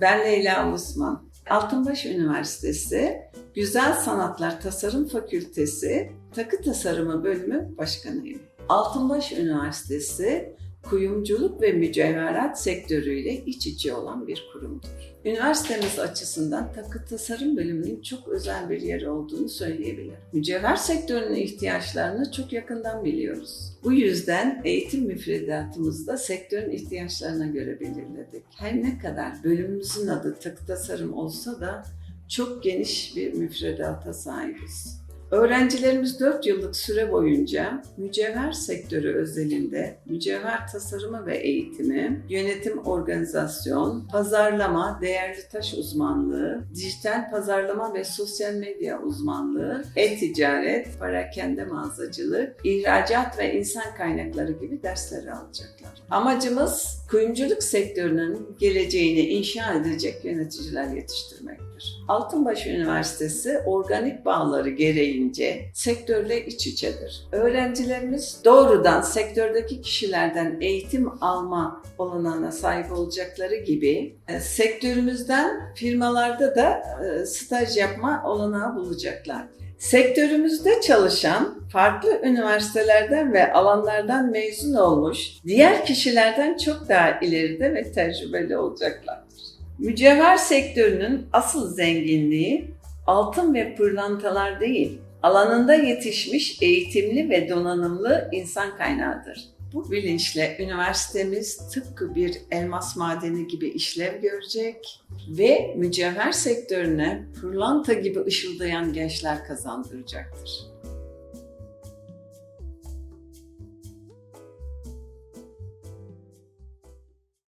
Ben Leyla Osman. Altınbaş Üniversitesi Güzel Sanatlar Tasarım Fakültesi Takı Tasarımı Bölümü Başkanıyım. Altınbaş Üniversitesi kuyumculuk ve mücevherat sektörüyle iç içe olan bir kurumdur. Üniversitemiz açısından takı tasarım bölümünün çok özel bir yeri olduğunu söyleyebilirim. Mücevher sektörünün ihtiyaçlarını çok yakından biliyoruz. Bu yüzden eğitim müfredatımızda sektörün ihtiyaçlarına göre belirledik. Her ne kadar bölümümüzün adı takı tasarım olsa da çok geniş bir müfredata sahibiz. Öğrencilerimiz 4 yıllık süre boyunca mücevher sektörü özelinde mücevher tasarımı ve eğitimi, yönetim organizasyon, pazarlama, değerli taş uzmanlığı, dijital pazarlama ve sosyal medya uzmanlığı, e-ticaret, parakende mağazacılık, ihracat ve insan kaynakları gibi dersleri alacaklar. Amacımız kuyumculuk sektörünün geleceğini inşa edecek yöneticiler yetiştirmektir. Altınbaş Üniversitesi organik bağları gereğince sektörle iç içedir. Öğrencilerimiz doğrudan sektördeki kişilerden eğitim alma olanağına sahip olacakları gibi e, sektörümüzden firmalarda da e, staj yapma olanağı bulacaklardır. Sektörümüzde çalışan farklı üniversitelerden ve alanlardan mezun olmuş diğer kişilerden çok daha ileride ve tecrübeli olacaklardır. Mücevher sektörünün asıl zenginliği altın ve pırlantalar değil, alanında yetişmiş eğitimli ve donanımlı insan kaynağıdır. Bu bilinçle üniversitemiz tıpkı bir elmas madeni gibi işlev görecek ve mücevher sektörüne pırlanta gibi ışıldayan gençler kazandıracaktır.